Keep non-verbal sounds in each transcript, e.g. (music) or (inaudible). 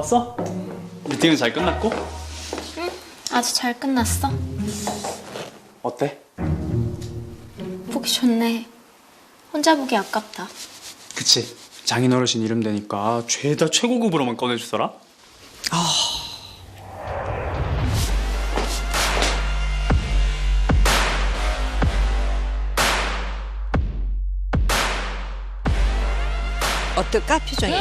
왔어? 미팅은 잘 끝났고? 아주 잘 끝났어. 어때? 보기 좋네. 혼자 보기 아깝다. 그치 장인어르신 이름 되니까 죄다 최고급으로만 꺼내주더라 어떨까 표정이?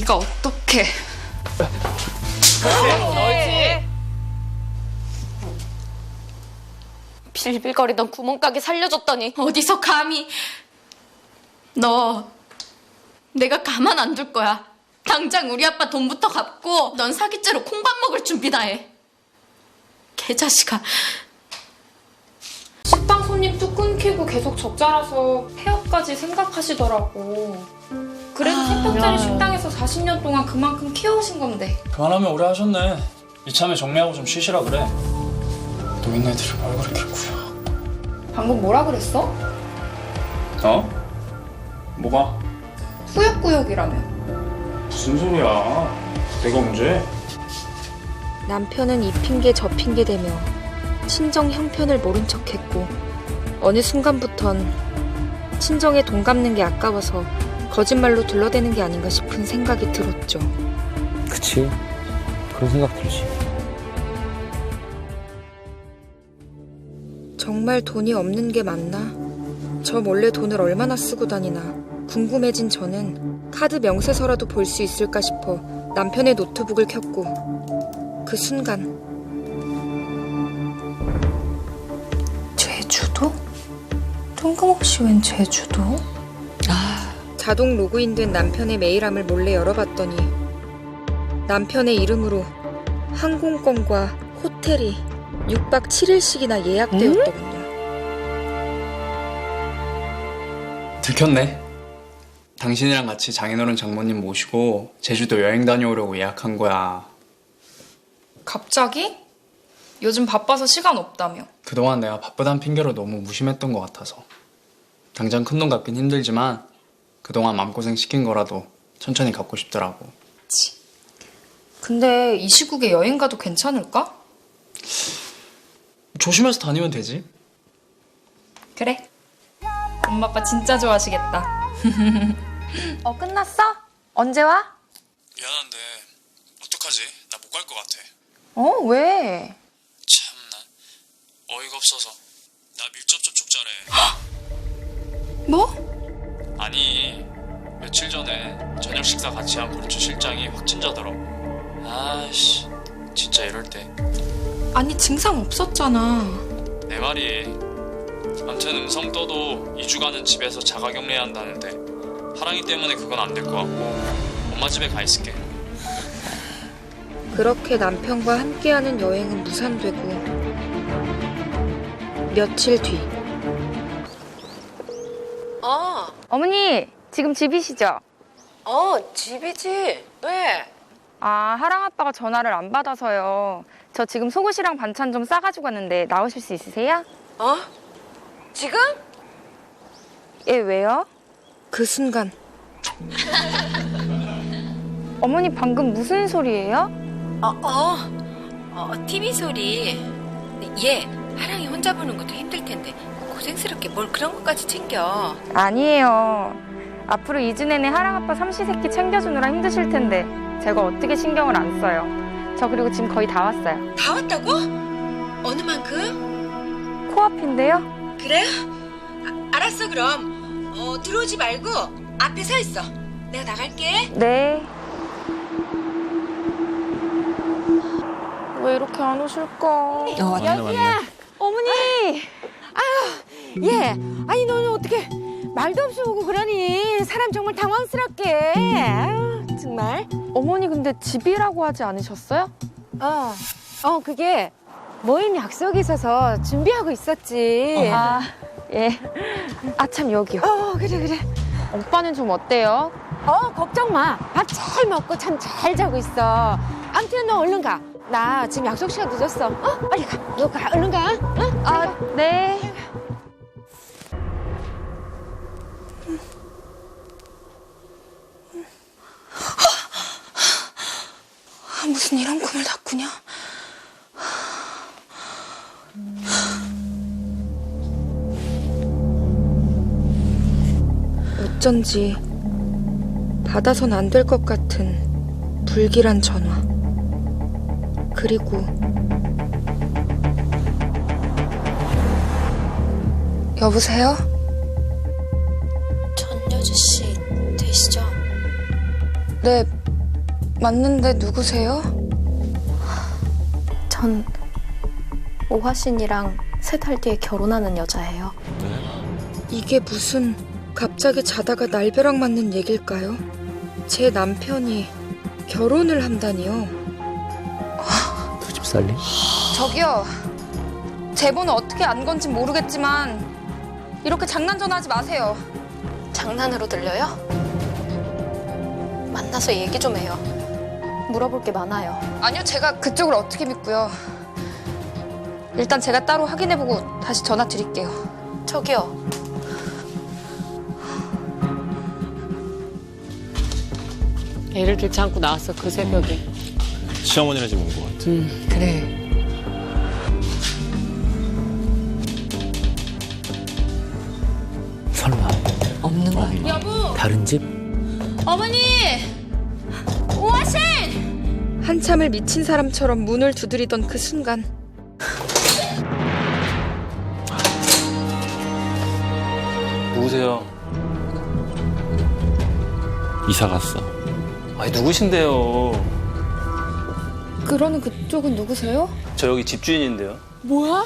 네가 어떻게? 빌빌거리던 구멍가게 살려줬더니 어디서 감히 너 내가 가만 안 둘 거야. 당장 우리 아빠 돈부터 갚고 넌 사기죄로 콩밥 먹을 준비다 해. 개자식아. 식당 손님도 끊기고 계속 적자라서 폐업까지 생각하시더라고. 그래도 세 평짜리 식당에서 40년 동안 그만큼 키워오신 건데. 그만하면 오래 하셨네 이참에 정리하고 좀 쉬시라 그래 노인네들이 뭘 그렇게 구여 방금 뭐라 그랬어? 어? 뭐가? 꾸역꾸역이라며. 무슨 소리야 내가 언제? 남편은 이 핑계 저 핑계 대며 친정 형편을 모른 척했고 어느 순간부턴 친정에 돈 갚는 게 아까워서 거짓말로 둘러대는 게 아닌가 싶은 생각이 들었죠. 그치 그런 생각 들지 정말 돈이 없는 게 맞나? 저 몰래 돈을 얼마나 쓰고 다니나 궁금해진 저는 카드 명세서라도 볼 수 있을까 싶어 남편의 노트북을 켰고 그 순간 제주도? 뜬금없이 웬 제주도? 자동 로그인된 남편의 메일함을 몰래 열어봤더니 남편의 이름으로 항공권과 호텔이 6박 7일씩이나 예약되었더군요. 들켰네 당신이랑 같이 장인어른 장모님 모시고 제주도 여행 다녀오려고 예약한 거야 갑자기? 요즘 바빠서 시간 없다며. 그동안 내가 바쁘단 핑계로 너무 무심했던 것 같아서 당장 큰 돈 갚긴 힘들지만 그동안 마음고생 시킨 거라도 천천히 갚고 싶더라고 근데 이 시국에 여행 가도 괜찮을까? 조심해서 다니면 되지 그래. 엄마 아빠 진짜 좋아하시겠다. (laughs) 어, 끝났어? 언제 와? 미안한데 어떡하지? 나 못 갈 것 같아 어, 왜? 참나 어이가 없어서 나 밀접 접촉자래 뭐? 며칠 전에 저녁 식사 같이 한 고르츠 실장이 확진자더라고. 아씨 진짜 이럴 때. 내 아니 증상 없었잖아. 말이 암튼 음성 떠도 2주간은 집에서 자가격리해야 한다는데 하랑이 때문에 그건 안 될 것 같고 엄마 집에 가 있을게. 그렇게 남편과 함께하는 여행은 무산되고 며칠 뒤. 어, 어머니, 지금 집이시죠? 어, 집이지. 왜? 아, 하랑 아빠가 전화를 안 받아서요. 저 지금 속옷이랑 반찬 좀 싸가지고 왔는데 나오실 수 있으세요? 어? 지금? 예, 왜요? 그 순간 (laughs) 어머니 방금 무슨 소리예요? 어, 어, 어, TV 소리. 얘, 하랑이 혼자 보는 것도 힘들 텐데, 고생스럽게 뭘 그런 것까지 챙겨. 아니에요. 앞으로 2주 내내 하랑 아빠 삼시세끼 챙겨주느라 힘드실 텐데 제가 어떻게 신경을 안 써요. 저 그리고 지금 거의 다 왔어요. 다 왔다고? 어느 만큼? 코앞인데요? 그래? 아, 알았어, 그럼. 어, 들어오지 말고 앞에 서 있어. 내가 나갈게. 네. 왜 이렇게 안 오실까? 어, 여기야 어머니! 예. 아니 너는 어떻게 말도 없이 오고 그러니 사람 정말 당황스럽게. 아유, 정말. 어머니 근데 집이라고 하지 않으셨어요? 어. 어 그게 모임 약속이 있어서 준비하고 있었지. 아, 예. 아, 참, 여기요. 어 그래 그래. 오빠는 좀 어때요? 어 걱정 마. 밥 잘 먹고 잠 잘 자고 있어. 아 아무튼 너 얼른 가. 나 지금 약속 시간 늦었어. 어? 빨리 가. 너 가. 얼른 가. 어? 아, 네. 무슨 이런 꿈을 다 꾸냐? 어쩐지 받아선 안 될 것 같은 불길한 전화. 그리고 여보세요? 전여주 씨 되시죠? 네, 맞는데 누구세요? 전 오화신이랑 세 달 뒤에 결혼하는 여자예요. 이게 무슨 갑자기 자다가 날벼락 맞는 얘길까요? 제 남편이 결혼을 한다니요. 두 집 살림? 저기요. 제 번호 어떻게 안 건지 모르겠지만 이렇게 장난 전화하지 마세요. 장난으로 들려요? 만나서 얘기 좀 해요. 물어볼 게 많아요. 아니요, 제가 그쪽을 어떻게 믿고요. 일단 제가 따로 확인해보고 다시 전화 드릴게요. 저기요. 애를 들지 않고 나왔어 그 새벽에. 시어머니네 집 온 것 같아. 음 그래. 설마 없는 거 아니야? 다른 집? 한참을 미친 사람처럼 문을 두드리던 그 순간 누구세요? 이사 갔어. 아니 누구신데요? 그러는 그쪽은 누구세요? 저 여기 집주인인데요. 뭐야?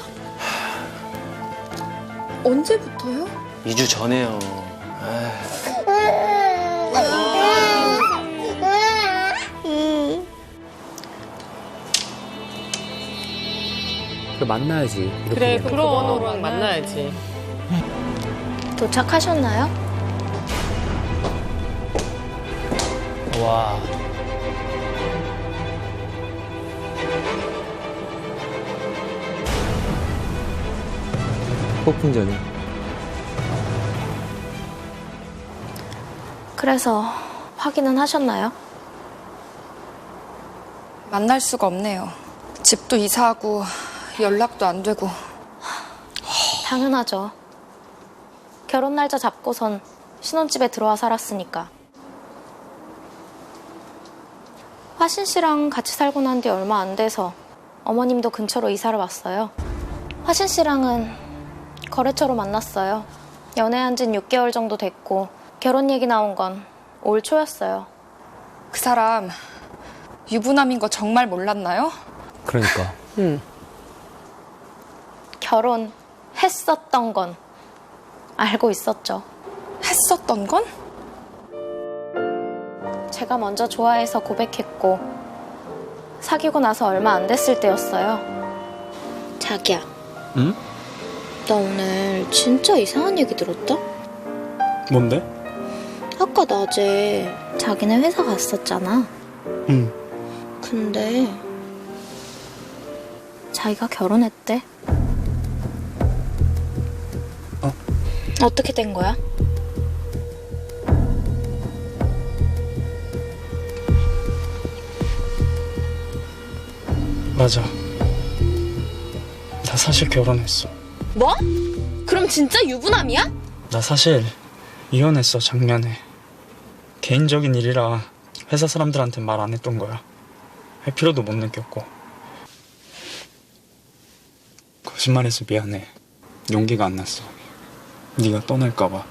언제부터요? 2주 전에요. 그 만나야지. 그래. 그럼 만나야지. 도착하셨나요? 와. 폭풍전이. 그래서 확인은 하셨나요? 만날 수가 없네요. 집도 이사하고 연락도 안 되고 당연하죠. 결혼 날짜 잡고선 신혼집에 들어와 살았으니까. 화신 씨랑 같이 살고 난 뒤 얼마 안 돼서 어머님도 근처로 이사를 왔어요. 화신 씨랑은 거래처로 만났어요. 연애한 진 6개월 정도 됐고 결혼 얘기 나온 건 올 초였어요. 그 사람 유부남인 거 정말 몰랐나요? 그러니까. 응. 결혼했었던 건 알고 있었죠. 했었던 건? 제가 먼저 좋아해서 고백했고 사귀고 나서 얼마 안 됐을 때였어요. 자기야. 응? 나 오늘 진짜 이상한 얘기 들었다? 뭔데? 아까 낮에 자기네 회사 갔었잖아. 응. 근데 자기가 결혼했대. 어떻게 된 거야? 맞아. 나 사실 결혼했어. 뭐? 그럼 진짜 유부남이야? 나 사실 이혼했어, 작년에. 개인적인 일이라 회사 사람들한테 말 안 했던 거야. 할 필요도 못 느꼈고. 거짓말해서 미안해. 용기가 안 났어. 네가 떠날까봐.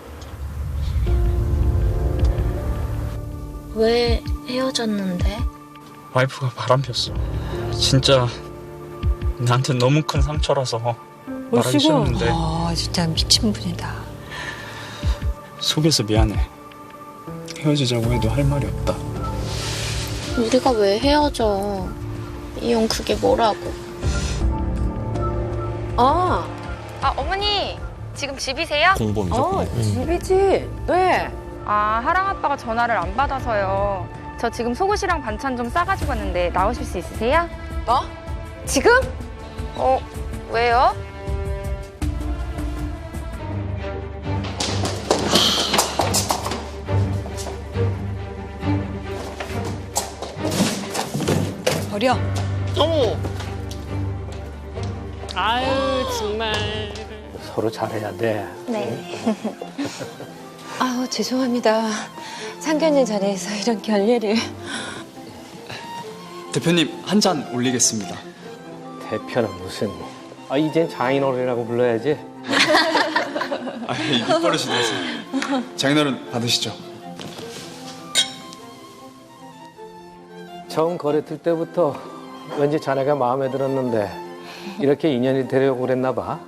왜 헤어졌는데? 와이프가 바람 폈어. 진짜 나한테 너무 큰 상처라서 말하기 싫었는데 아 진짜 미친 분이다. 속에서 미안해. 헤어지자고 해도 할 말이 없다. 우리가 왜 헤어져? 이혼 그게 뭐라고? 어. 아, 어머니. 지금 집이세요? 공범이죠. 어 공범. 집이지. 왜? 아, 하랑 아빠가 전화를 안 받아서요. 저저 지금 속옷이랑 반찬 좀 싸가지고 왔는데 나오실 수 있으세요? 뭐? 지금? 어, 왜요? 버려. 어머. 아유 정말. 서로 잘해야 돼. 네. (laughs) 아우 죄송합니다. 상견례 자리에서 이런 결례를. 대표님 한 잔 올리겠습니다. 대표는 무슨. 아, 이젠 장인어른이라고 불러야지. 아, 입버릇이 됐어요. 장인어른 받으시죠. 처음 거래 틀 때부터 왠지 자네가 마음에 들었는데 이렇게 인연이 되려고 그랬나 봐.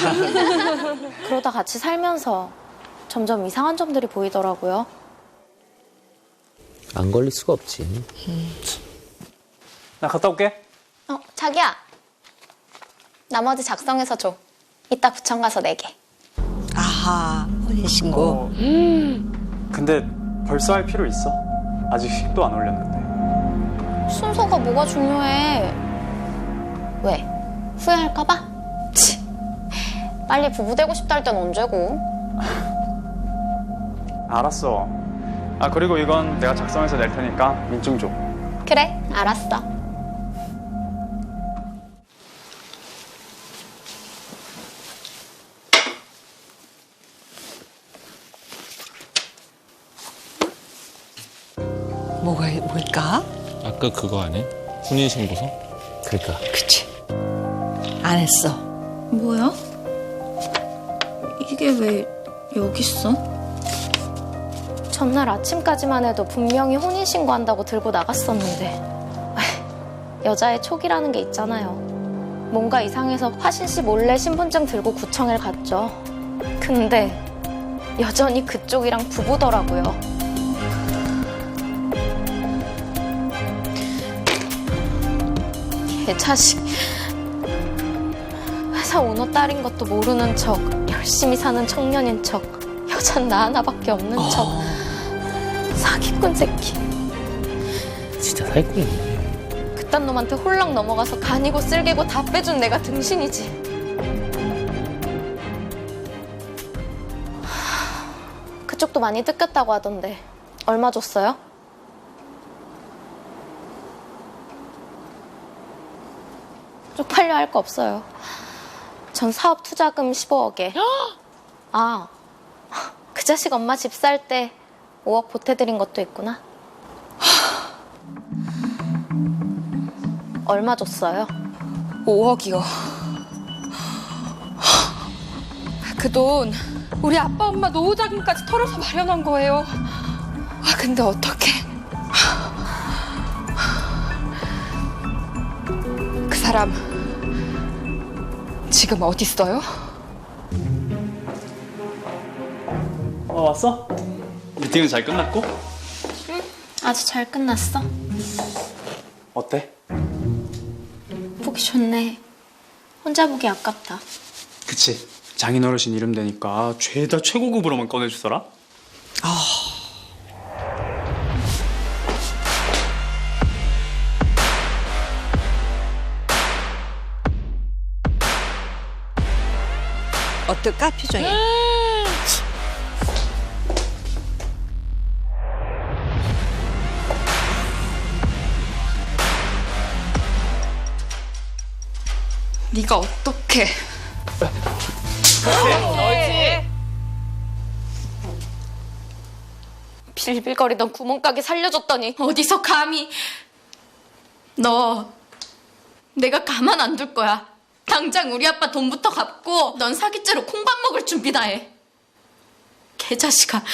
(laughs) 그러다 같이 살면서 점점 이상한 점들이 보이더라고요. 안 걸릴 수가 없지. 나 갔다 올게. 어, 자기야. 나머지 작성해서 줘. 이따 구청 가서 내게. 아하 혼인신고. 근데 벌써 할 필요 있어? 아직 식도 안 올렸는데. 순서가 뭐가 중요해? 왜? 후회할까봐? 치. 빨리 부부 되고 싶다 할 땐 언제고? 알았어. 아 그리고 이건 내가 작성해서 낼 테니까 민증 줘. 그래, 알았어. 뭐가 뭘까? 아까 그거 아니? 혼인 신고서? 그러니까. 그치. 안 했어. 뭐야? 이게 왜 여기 있어? 전날 아침까지만 해도 분명히 혼인신고한다고 들고 나갔었는데 여자의 촉이라는 게 있잖아요. 뭔가 이상해서 화신 씨 몰래 신분증 들고 구청에 갔죠. 근데 여전히 그쪽이랑 부부더라고요. 개자식. 회사 오너 딸인 것도 모르는 척, 열심히 사는 청년인 척, 여잔 나 하나밖에 없는 척. 사기꾼 새끼. 진짜 사기꾼이네. 그딴 놈한테 홀랑 넘어가서 간이고 쓸개고 다 빼준 내가 등신이지. 하, 그쪽도 많이 뜯겼다고 하던데 얼마 줬어요? 쪽팔려 할 거 없어요. 전 사업 투자금 15억에. (gasps) 아, 그 자식 엄마 집 살 때 5억 보태드린 것도 있구나. (sighs) 얼마 줬어요? 5억이요. 그 돈 우리 아빠 엄마 노후 자금까지 털어서 마련한 거예요. 아 근데 어떻게? 그 사람 지금 어디 있어요? 어 왔어? 미팅은 잘 끝났고? 아주 잘 끝났어. 어때? 보기 좋네. 혼자 보기 아깝다. 그치. 장인어르신 이름 되니까 죄다 최고급으로만 꺼내주더라. 어떨까 표정이? 네가 어떻게? 빌빌거리던 구멍가게 살려줬더니 어디서 감히 너 내가 가만 안 둘 거야. 당장 우리 아빠 돈부터 갚고 넌 사기죄로 콩밥 먹을 준비다 해. 개자식아.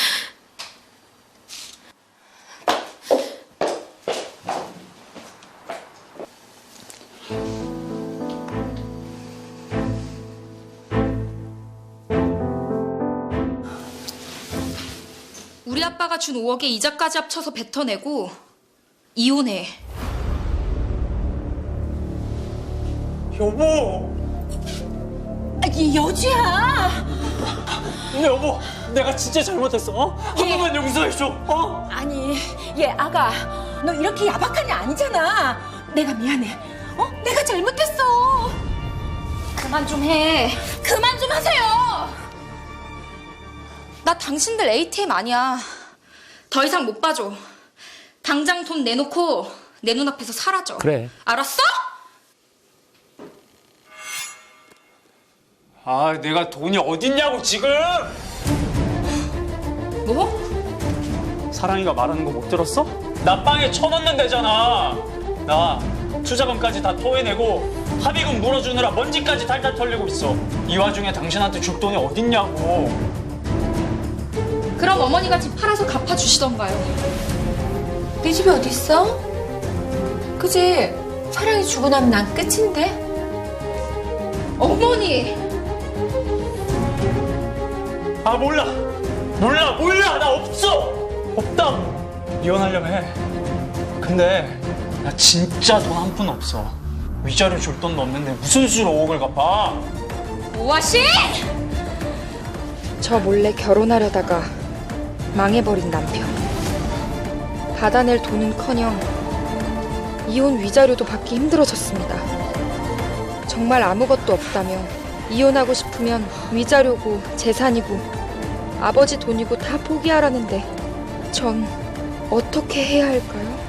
우리 아빠가 준 5억에 이자까지 합쳐서 뱉어내고 이혼해. 여보! 이 여주야. 근데 여보, 내가 진짜 잘못했어. 어? 한 번만 용서해줘. 어? 아니, 얘 아가, 너 이렇게 야박한 애 아니잖아. 내가 미안해. 어? 내가 잘못했어. 그만 좀 해. 그만 좀 하세요. 나 당신들 ATM 아니야. 더 이상 못 봐줘. 당장 돈 내놓고 내 눈앞에서 사라져. 그래. 알았어? 아, 내가 돈이 어딨냐고 지금. 뭐? 사랑이가 말하는 거 못 들었어? 나 빵에 쳐넣는 데잖아. 나 투자금까지 다 토해내고 합의금 물어주느라 먼지까지 탈탈 털리고 있어. 이 와중에 당신한테 줄 돈이 어딨냐고. 그럼 어머니가 집 팔아서 갚아주시던가요. 네 집이 어디 있어? 그지? 사랑이 주고 나면 난 끝인데. 어머니! 아 몰라. 몰라 몰라. 나 없어. 없다 이혼하려면 해. 근데 나 진짜 돈 한 푼 없어. 위자료 줄 돈도 없는데 무슨 수로 5억을 갚아? 오아씨! 저 몰래 결혼하려다가 망해버린 남편. 받아낼 돈은커녕 이혼 위자료도 받기 힘들어졌습니다. 정말 아무것도 없다며 이혼하고 싶으면 위자료고 재산이고 아버지 돈이고 다 포기하라는데 전 어떻게 해야 할까요?